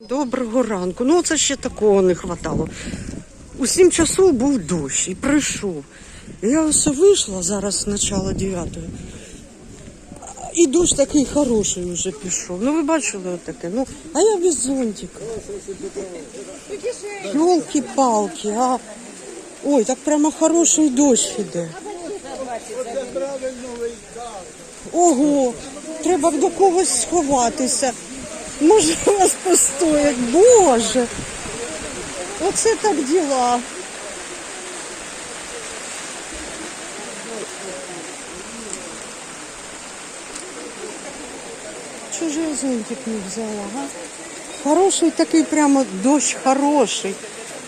Доброго ранку. Ну, це ще такого не хватало. У 7 часов був дощ і прийшов. Я ось вийшла зараз з начала 9 І дощ такий хороший вже пішов. Ну ви бачили отаке. Ну, а я без зонтика. Йолки-палки, а. Ой, так прямо хороший дощ іде. Ого, треба до когось сховатися. Може вас постоять, Боже. Оце так діла. Чого я зонтик не взяла, га? Хороший такий прямо дощ хороший.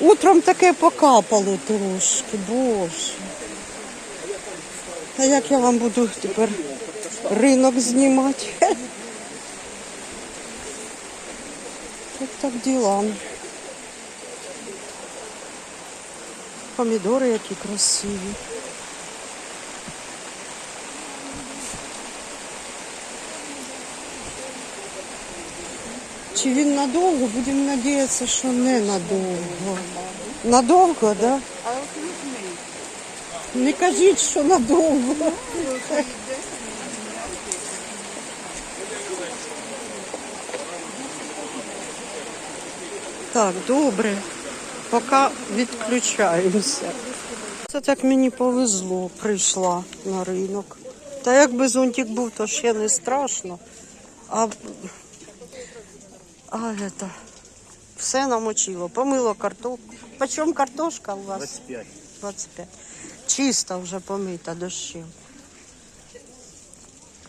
Утром таке покапало трошки, боже. А як я вам буду тепер ринок знімати? Тут так діла. Помідори які красиві. Чи він надовго? Будемо надіятися, що не надовго. Надовго, так? Да? Не кажіть, що надовго. Так, добре. Поки відключаємося. Це так мені повезло, прийшла на ринок. Та якби зонтик був, то ще не страшно. А, а это, все намочило. Помило картошку. Почем картошка у вас? 25. 25. Чиста вже помита дощем.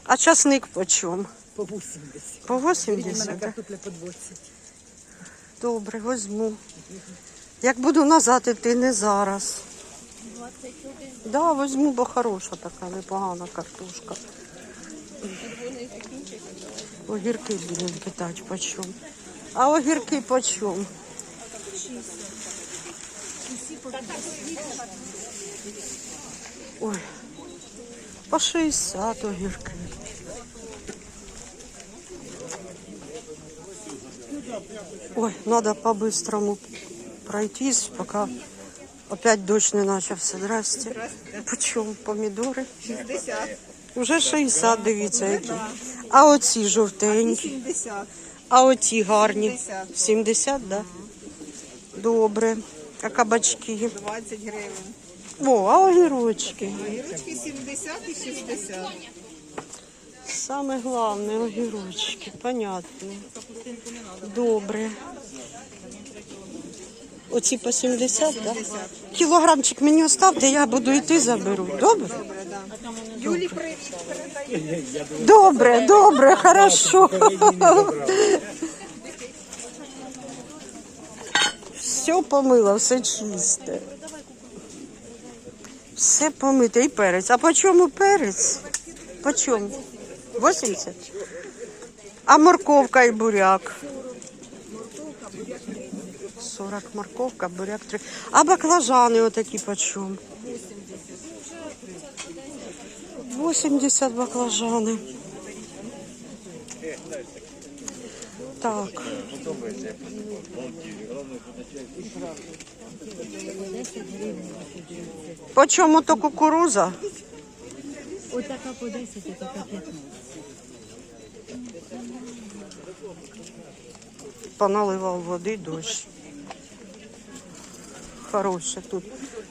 А часник почем? По 80. По Видимо, 80? на да? картопля по 20. Добре, візьму. Як буду назад іти, не зараз. 21? Да, візьму, бо хороша така, непогана картошка. Огірки будемо питати по чому. А огірки по чому? Ой, по 60 огірки. Ой, надо по-быстрому пройтись, пока опять дождь не начався. Здрасте. Почем помідори? 60. Уже 60, дивіться які. А оці жовтенькі, 70. а оці гарні. 70. 70, да? Добре. А кабачки? 20 гривень. О, а огірочки. Огірочки 70 і 60. Саме головне огірочки, понятно. Добре. Оці по 70, так? Да? Кілограмчик мені оставте, я буду йти заберу. Добре? Добре. Добре, добре, хорошо. Все помила, все чисте. Все помите і перець. А по чому перець? По чому? 80? А морковка і буряк? 40 морковка, буряк 3. А баклажани отакі по чому? 80 баклажани. Так. По чому то кукуруза? Отака по 10, а така 15. Поналивав води дощ. Хороше тут.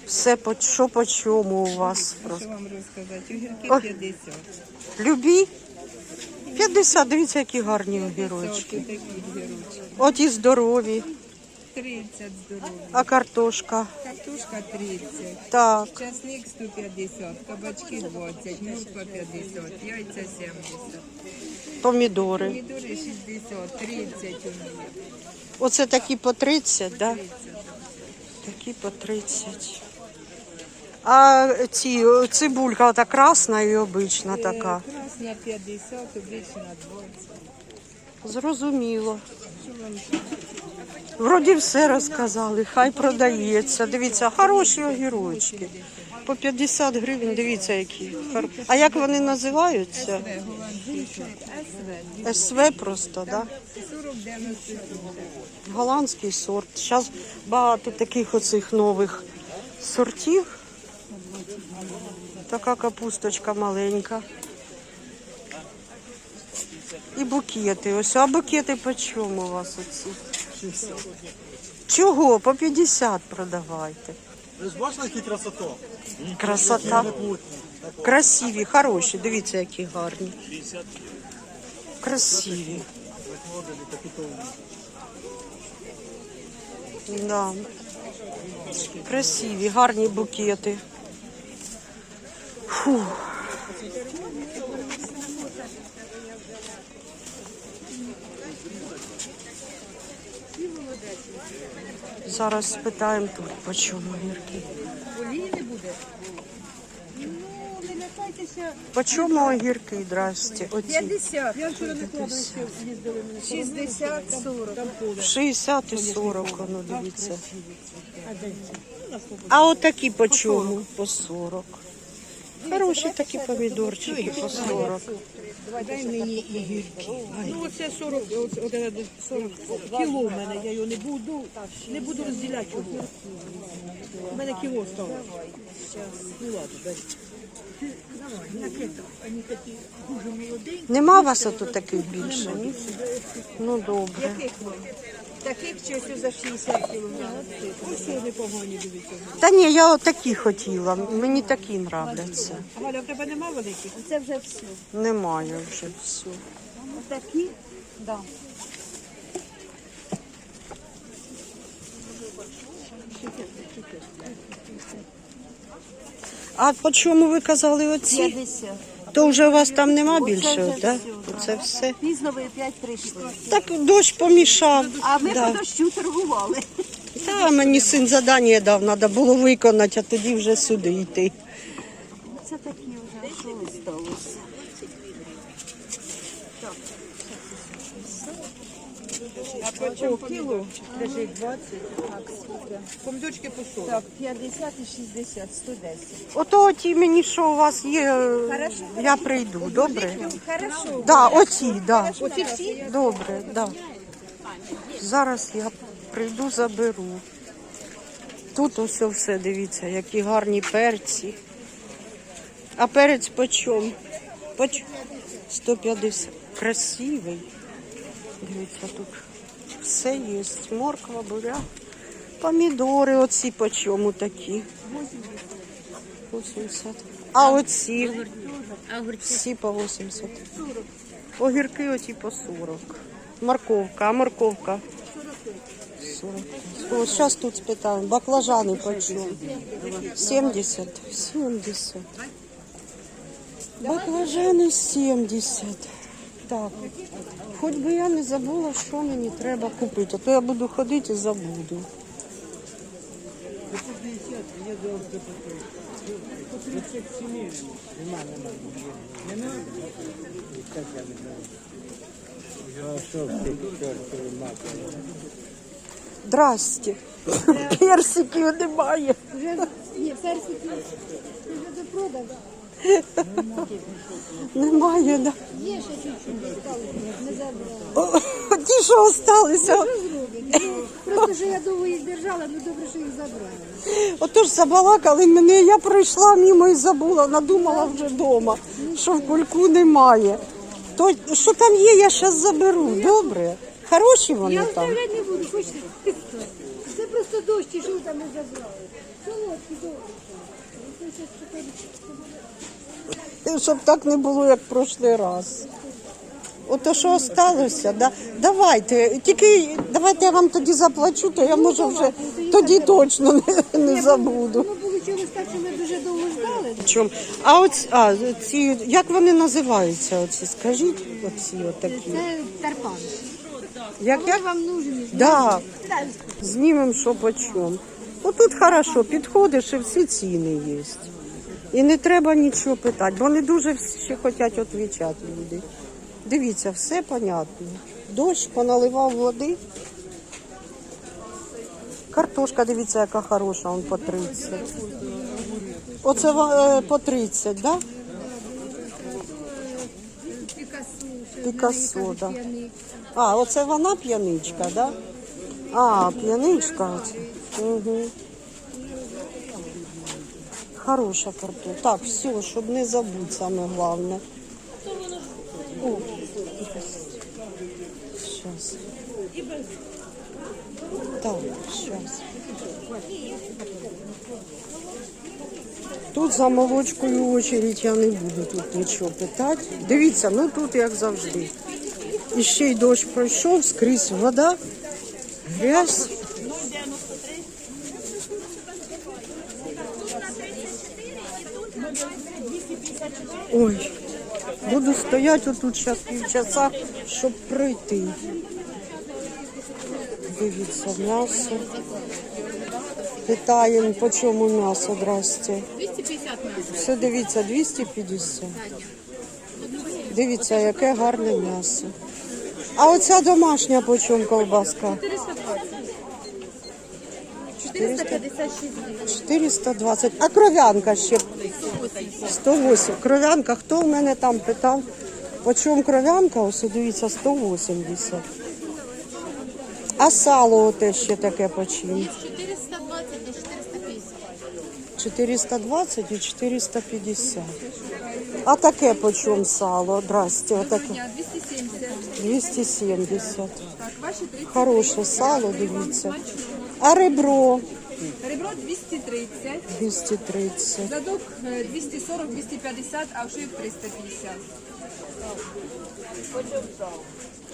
Все по що по чому у вас? Що вам розказати? Огірки Ой. 50. Любі? 50, дивіться, які гарні огірочки. Такі огірочки. От і здорові. 30 здорові. А картошка? Картошка 30. Так. Часник 150, кабачки 20, морква 50, яйця 70. Помідори. Помідори 60, 30 у мене. Оце такі по 30, да? Такі по 30. А ці цибулька та красна і обична така. Е, Красна 50, обична 20. Зрозуміло. Вроді все розказали, хай продається. Дивіться, хороші огірочки. По 50 гривень, дивіться, які. А як вони називаються? СВ, просто, так? Да? Голландський сорт. Зараз багато таких оцих нових сортів. Така капусточка маленька. І букети. Ось, а букети по чому у вас оці? Чого? По 50 продавайте. Ви ж бачили, які красота? Красота. Красиві, хороші. Дивіться, які гарні. Красиві. Да. Красиві, гарні букети. Фу. Зараз спитаємо тут, по чому гірки. Олії не буде. Ну, не лякайтеся. По чому огірки, здрасте? Оці 50. Я вчора не кладу, що їздили 60, 40. 60 і 40, ну дивіться. А отакі по чому? По 40. Хороші такі помідорчики по 40. Дай мені і гірки. Ну, оце 40, оце, оце 40 кіло в мене, я його не буду, не буду розділяти його. У мене кіло стало. Ну ладно, дай. Нема у вас тут таких більше? Ні? Ну добре. Таких чи за 60 кілограмів? Ось що непогані, дивіться. Та ні, я отакі хотіла. Мені такі нравляться. Галя, в тебе нема великих? Це вже все. Немає вже все. Такі? Да. А по чому ви казали оці? 50. То вже у вас там нема більше, так? да. Це все. Пізно ви опять прийшли. Так дощ помішав. А ми Да. по дощу торгували. Та мені син задання дав, треба було виконати, а тоді вже сюди йти. Це такі вже, що осталося. А по чому? Лежить 20. Помідорчики по 40. Так, 50 і 60, 110. Ото ті мені, що у вас є, я прийду, добре? Хорошо. Да, оці, да. Оці всі? Добре, да. Зараз я прийду, заберу. Тут ось все, дивіться, які гарні перці. А перець по чому? По ч- 150. Красивий. Дивіться, тут все є. Морква, буряк. Помідори оці по чому такі? 80. А оці? Всі по 80. Огірки оті по 40. Морковка, а морковка? 40. О, зараз тут спитаємо. Баклажани по чому? 70. 70. Баклажани 70. Так. Хоч би я не забула, що мені треба купити, а то я буду ходити і забуду. Здрасте. Персиків немає. Ні, персики вже допродав. Немає, да. Є ще чуть-чуть не забрала. Ті, що зробить? Ну, Просто що я довго їх держала, ну добре, що їх забрала. Отож забалакали мене, я пройшла мимо і забула, надумала вже вдома, що в кульку немає. То, що там є, я зараз заберу, добре? Хороші вони Я там. оставляти не буду, хочете? Це просто дощ, що там не забрали. Солодкі дощ. Ну, це щось таке. Щоб так не було, як прошлий раз. Ото що осталося, да? давайте. Тільки давайте я вам тоді заплачу, то я може вже тоді точно не, не забуду. Ну, вийшло так, що ми дуже довго ждали. Чому? А оці, а, ці, як вони називаються, оці, скажіть, оці отакі. Це тарпан. Як, як? Вам нужен? Да, знімемо, що по чому. Ну тут хорошо, підходиш і всі ціни є. І не треба нічого питати, бо не дуже ще хочуть відповідати люди. Дивіться, все понятно. Дощ поналивав води. Картошка, дивіться, яка хороша, он по 30. Оце е, по 30, так? Да? Пікассо, да. А, оце вона п'яничка, да? А, п'яничка. Угу. Хороша картопля. Так, все, щоб не забути саме головне. О, Сейчас. Так, сейчас. Тут за молочкою очередь я не буду тут нічого питати. Дивіться, ну тут як завжди. І ще й дощ пройшов, скрізь вода, грязь. Ой, буду стояти отут зараз півчаса, щоб пройти. Дивіться, м'ясо. Питаємо, по чому м'ясо, здрасте. 250 м'ясо. Все дивіться, 250. Дивіться, яке гарне м'ясо. А оця домашня по чому ковбаска? 456 гривень. 420. А кров'янка ще 108. Кров'янка, хто в мене там питав? По чому кров'янка? Ось дивіться, 180. А сало оте ще таке по чим? 420 до 450. 420 і 450. А таке по чому сало? Здрасте, отаке. Дня 270. 270. Так, ваші 30. Хороше сало, дивіться. А ребро Ребро 230. 230. Задок е, 240, 250, а вшив 350.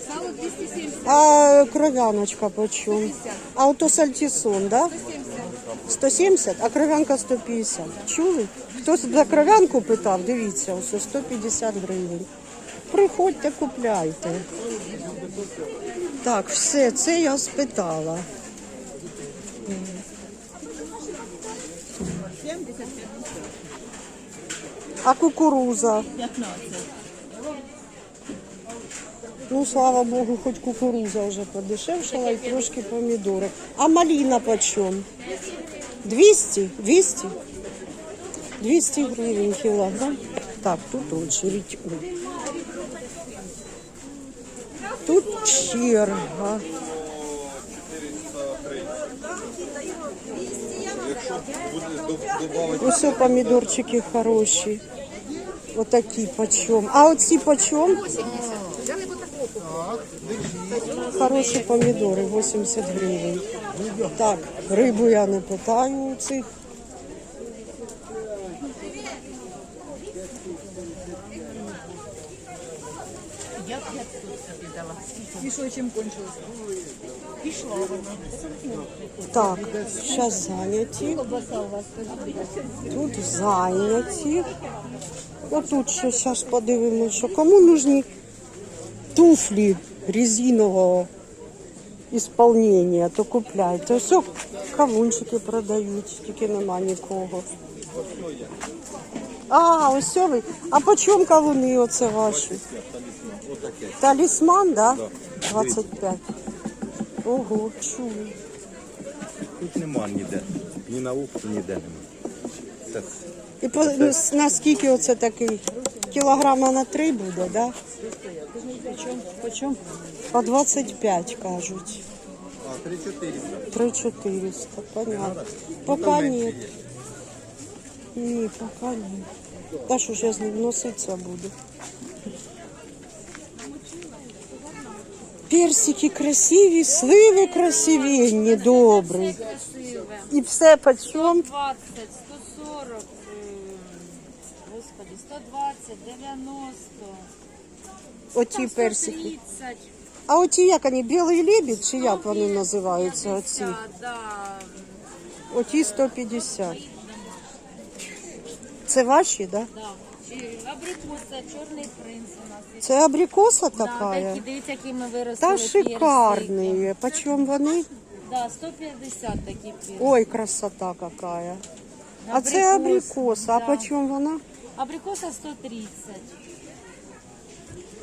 Сало 270. А кров'яночка по чому? А ото сальтісон, да? 170, а кров'янка 150. Чули? Хтось за кров'янку питав, дивіться, ось 150 гривень. Приходьте, купляйте. Так, все, це я спитала. А кукуруза? 15. Ну, слава Богу, хоч кукуруза вже подешевшала і трошки помідори. А маліна почем? 200? 200? 200 гривень кілограм. Так, тут очередь. Тут черга. Ось помідорчики хороші. Отакі почем. А оці почем? Хороші помідори, 80 гривень. Так, рибу я не питаю цих. Пішло, чим кончилось? Так, зараз зайняті. Тут зайняті. Отут ще зараз подивимося, кому нужні туфлі резинового ісполнення, то купляйте. Ось кавунчики продають, тільки нема нікого. А, ось ви. А по чому кавуни оце ваші? Талісман, да? 25. Ого, чую. Тут нема ніде. Ні на опту, ніде нема. І по, ну, наскільки оце такий? Кілограма на три буде, да? Почому? По 25, кажуть. а, 3400. 3 400, понятно. Пока нет. Ні, пока ні. Та що ж я з ним носитися буду. Персики красиві, сливи красивенні, добрі. І все по чому? 120, 140, ем, господи, 120, 90, Оті персики. 130, А оті як вони, білий лебідь, чи як вони називаються оці? 50, да. Оті 150. Це ваші, да? Да. Чи Абрикоса, чорний принц у нас. є. Це абрикоса Да, така? такі, дивіться, які ми виростили Та шикарні. Почем вони? Да, 150 такі персики. Ой, красота какая. А це Абрикос, абрикоса. А да. почем вона? Абрикоса 130.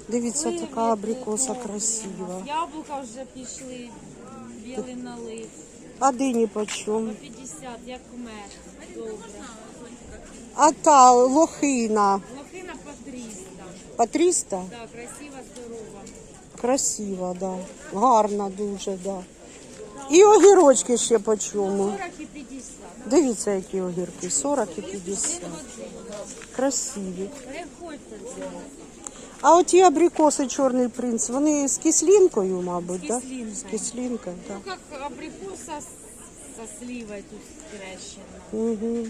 Дивіться, Сливи, така абрикоса красива. Яблука вже пішли, білий налив. А дині почем? 50, як мед. Добре. А та лохина Лохина по 300. по 300? Да, красива, здорова. Красива, да. Гарна дуже, да. І огірочки ще по чому. 40 і 50. Дивіться, які огірки. 40 і 50. Красиві. А оті абрикоси Чорний принц, вони з кислинкою, мабуть, З кислинкою. З кислинкою, так. Ну, как абрикоса с- со сливой тут скрещена. Угу.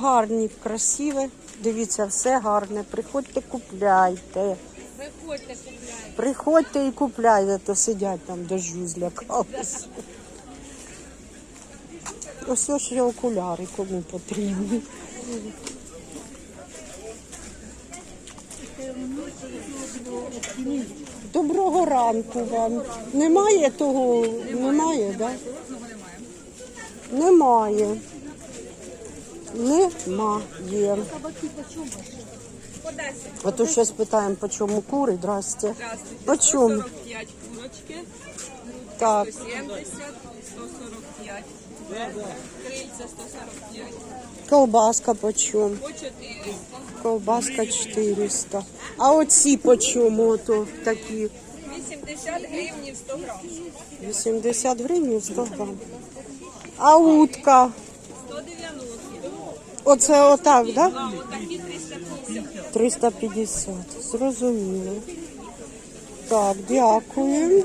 Гарні, красиві. Дивіться, все гарне. Приходьте, купляйте. Приходьте, купляйте. Приходьте і купляйте, то сидять там дождю злякалися. Ось ось ще окуляри кому потрібні. Доброго ранку вам. Немає того? Немає, так? Да? Немає. Немає. А то зараз питаємо, по чому кури, здрасте. По чому? 45 курочки, Так, 70, 145. Крильця 145. колбаска по чому? По 400. Колбаска 400. А оці по чому ото такі? 80 гривень 100 грам. 80 гривень 100 грам. А утка? 190. Оце отак, да? А отакі 350. 350. Зрозуміло. Так, дякую.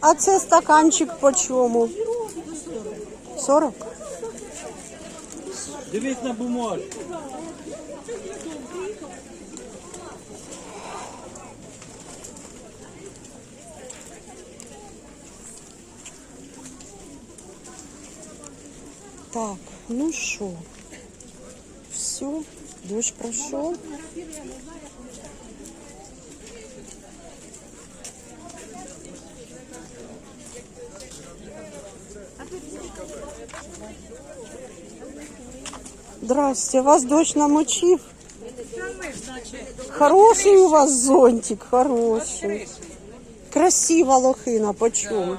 А це стаканчик по чому? 40? Дивись на бумажку. Так, ну що, все, дощ пройшов. Здрасте, вас дощ намочив? Хороший у вас зонтик, хороший. Красива лохина, почому?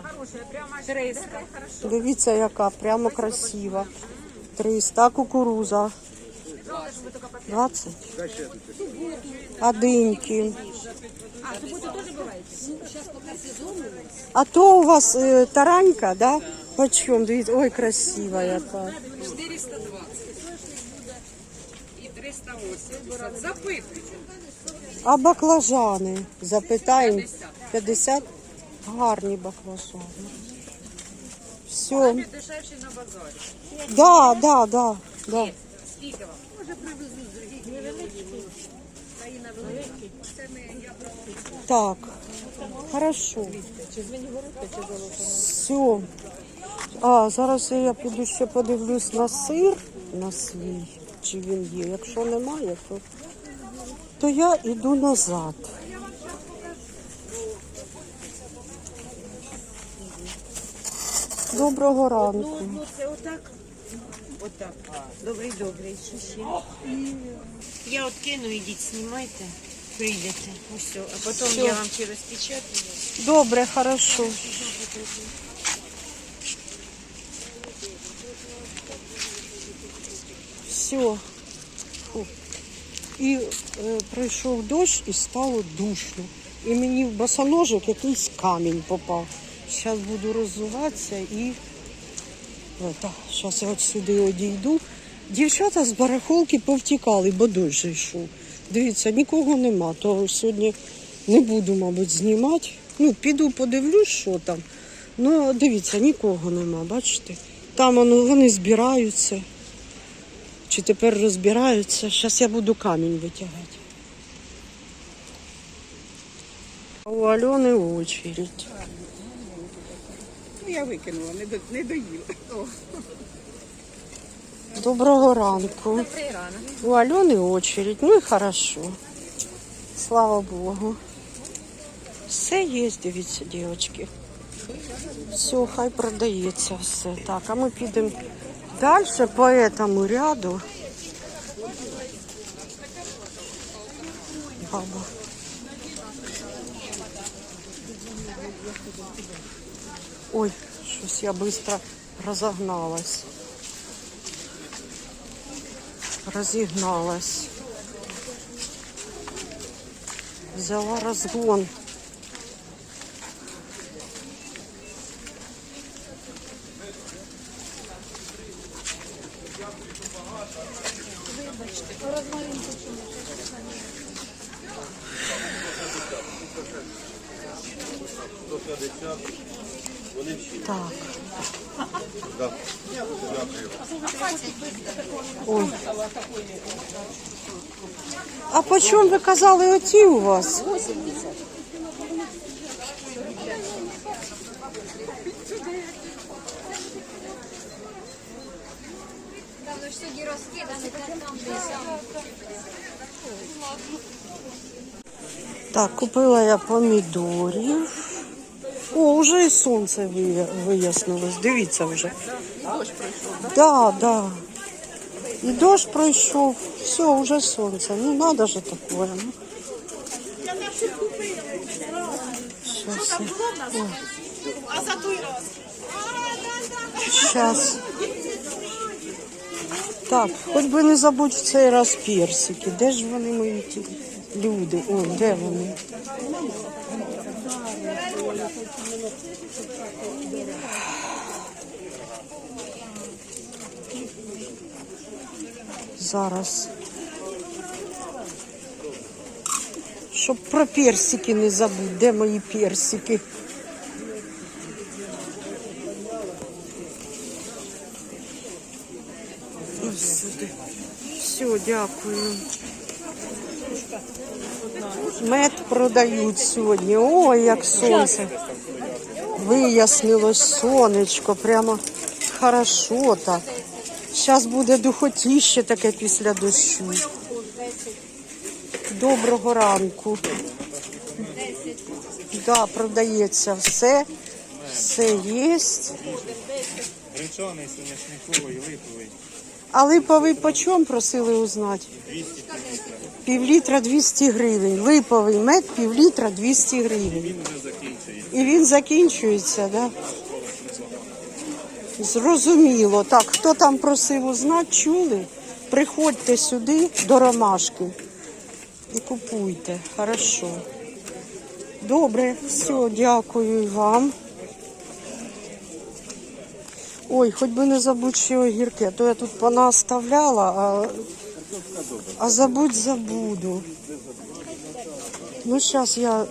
Дивіться, яка прямо красива. 300 кукуруза. 20. А диньки. А то у вас е, таранька, да? Почем? Дивіться, ой, красива яка. 420. І 380. Запитуйте. А баклажани? Запитаємо. 50? Гарні баклажани. Все. Дешевші на базарі. Да, да, да, да. Скільки вам? Так, хорошо. Все. А, зараз я піду ще подивлюсь на сир, на свій, чи він є. Якщо немає, то, то я йду назад. Доброго ранку. Ну, це отак. Отак. Добрий, добрий. Що ще? Я от кину, ідіть, знімайте. Прийдете. Ось, а потім я вам через печатаю. Добре, хорошо. Все. І е, пройшов дощ і стало душно. І мені в босоножок якийсь камінь попав. Зараз буду роззуватися і зараз я от сюди одійду. Дівчата з барахолки повтікали, бо дощ йшов. Дивіться, нікого нема, то сьогодні не буду, мабуть, знімати. Ну, піду подивлюсь, що там. Ну, дивіться, нікого нема, бачите? Там воно, вони збираються. Чи тепер розбираються. Зараз я буду камінь витягати. У Альони очередь. Ну, я викинула, не, до, не доїла. Доброго ранку. Добрий ранок. У Алены очередь. Ну и хорошо. Слава Богу. Все є, дивіться, дівчатки. Все, хай продається все. Так, а ми підемо далі по этому ряду. Баба. Ой, щось я быстро розогналась. Розігналась. Взяла розгон. Казали оті у вас? Там ж сьогодні розкидане, там Так, купила я помідорів. О, вже і сонце вияснилось. Дивіться вже. Дощ пройшов, так? Да, да. І дощ пройшов. Все, вже сонце. Ну, надо же такое. Ну. Я... Ой. Щас. Так, хоч би не забудь в цей раз персики. Де ж вони мої ті люди? О, де вони? Зараз. Щоб про персики не забудь. Де мої персики? Сюди. Все, дякую. Мед продають сьогодні. Ой, як сонце. Вияснилось сонечко, прямо хорошо так. Зараз буде духотіще таке після дощу. Доброго ранку. Да, продається все. Все є. Гречаний, соняшниковий, липовий. А липовий по чому просили узнати? Півлітра 200 гривень. Липовий мед півлітра 200 гривень. І він закінчується, так? Да? Зрозуміло. Так, хто там просив узнати, чули? Приходьте сюди до ромашки і купуйте. Хорошо. Добре, все, дякую вам. Ой, хоч би не забудь ще огірки, а то я тут понаставляла, а, а забудь забуду. Ну, зараз я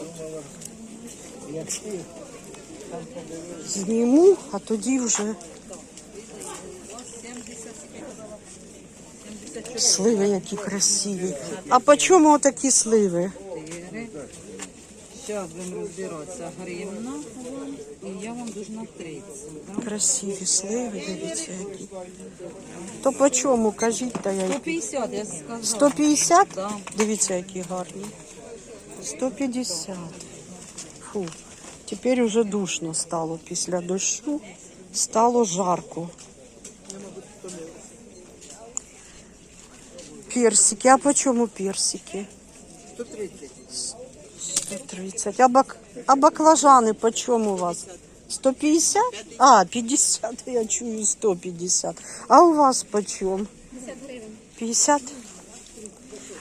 зніму, а тоді вже сливи які красиві. А по чому такі сливи? Зараз будемо розбиратися гривна вам, і я вам должна 30. Да? Красиві сливи, дивіться які. То по чому, кажіть, та я й 150, я сказала. 150? Да. Дивіться, які гарні. 150. Фу. Тепер уже душно стало після дощу. Стало жарко. Персики. А по чому персики? 130. 130. А, бак... а баклажани по чому у вас? 150? А, 50, я чую 150. А у вас по чому? 50 гривень. 50?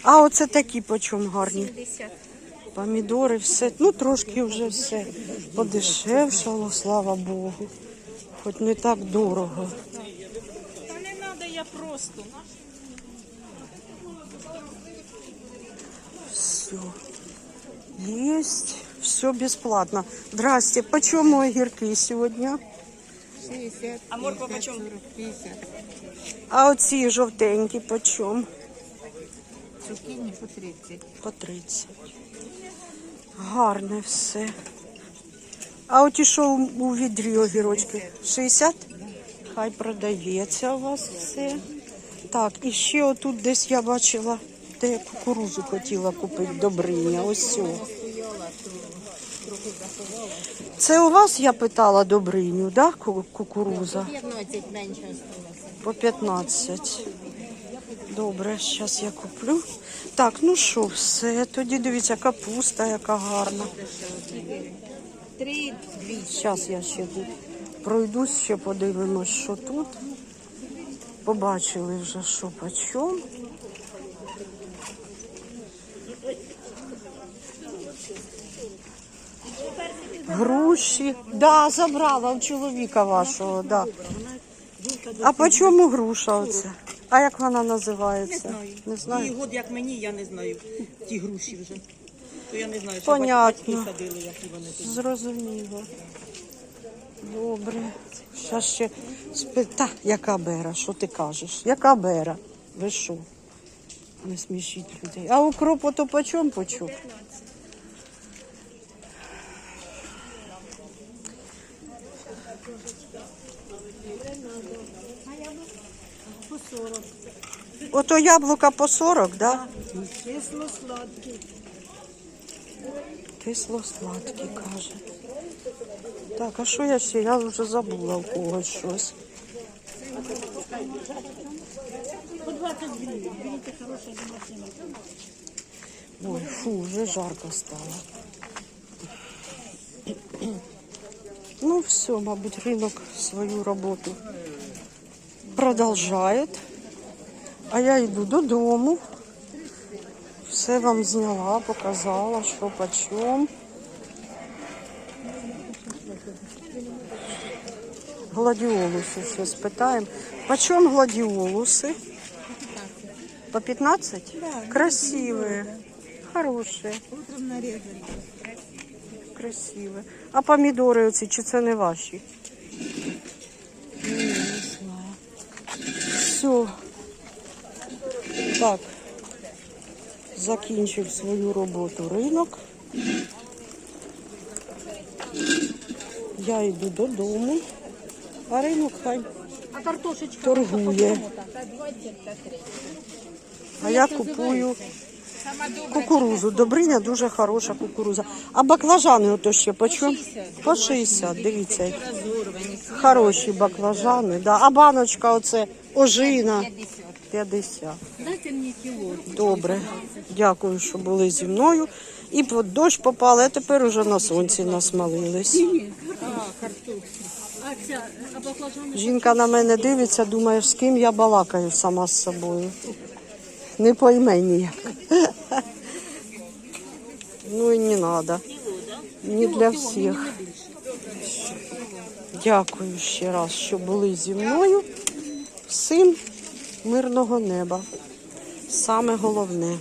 А оце такі по чому гарні? 70. Помідори, все. Ну, трошки вже все подешевшало, слава Богу. Хоч не так дорого. Та не треба, я просто. Все. Есть. Все бесплатно. Здрасте. Почем огірки сьогодні? 60, А морква по чому? 50. А оці жовтенькі почем? Цукіні по 30. По 30. Гарне все. А оті що у у відрі огірочки? 60? Хай продається у вас все. Так, і ще отут десь я бачила, де я кукурузу хотіла купити добриня. Ось цю. Це у вас я питала добриню, да? Кукуруза? 15 менше осталося. По 15. Добре, зараз я куплю. Так, ну що, все. Тоді дивіться, капуста яка гарна. Зараз я ще тут пройдусь, ще подивимось, що тут. Побачили вже, що по чому. Груші. Да, забрала у чоловіка вашого, да. А по чому груша оця? А як вона називається? Не знаю. І год як мені, я не знаю. Ті груші вже. То я не знаю, що Понятно. батьки садили, які вони тут. Зрозуміло. Добре. Зараз ще спита, яка бера, що ти кажеш? Яка бера? Ви що? Не смішіть людей. А укроп ото по чому почув? Ото яблука по 40, да? Кисло-сладкий. Кисло-сладкий, каже. Так, а що я ще? Я вже забула у когось щось. Ой, фу, вже жарко стало. Ну все, мабуть, ринок свою роботу продовжує. А я йду додому. Все вам зняла, показала, що почем. Гладіолуси ще спитаємо. Почем гладіолуси? По 15? Красивые. Хорошие. Утром нарізали. Красивые. А помідори оці, чи це не ваші? Ні, не знаю. Все. Так. Закінчив свою роботу ринок. Я йду додому, а ринок хай торгує. А я купую кукурузу. Добриня дуже хороша кукуруза. А баклажани ото ще по чому? По 60, дивіться. Хороші баклажани. Да. А баночка оце ожина 50. Дайте мені кіло. Добре. Дякую, що були зі мною. І під дощ попали, а тепер уже на сонці насмалились. Жінка на мене дивиться, думає, з ким я балакаю сама з собою. Не пойме ніяк. Ну і не треба. Не для всіх. Дякую ще раз, що були зі мною. Всім мирного неба. Саме головне.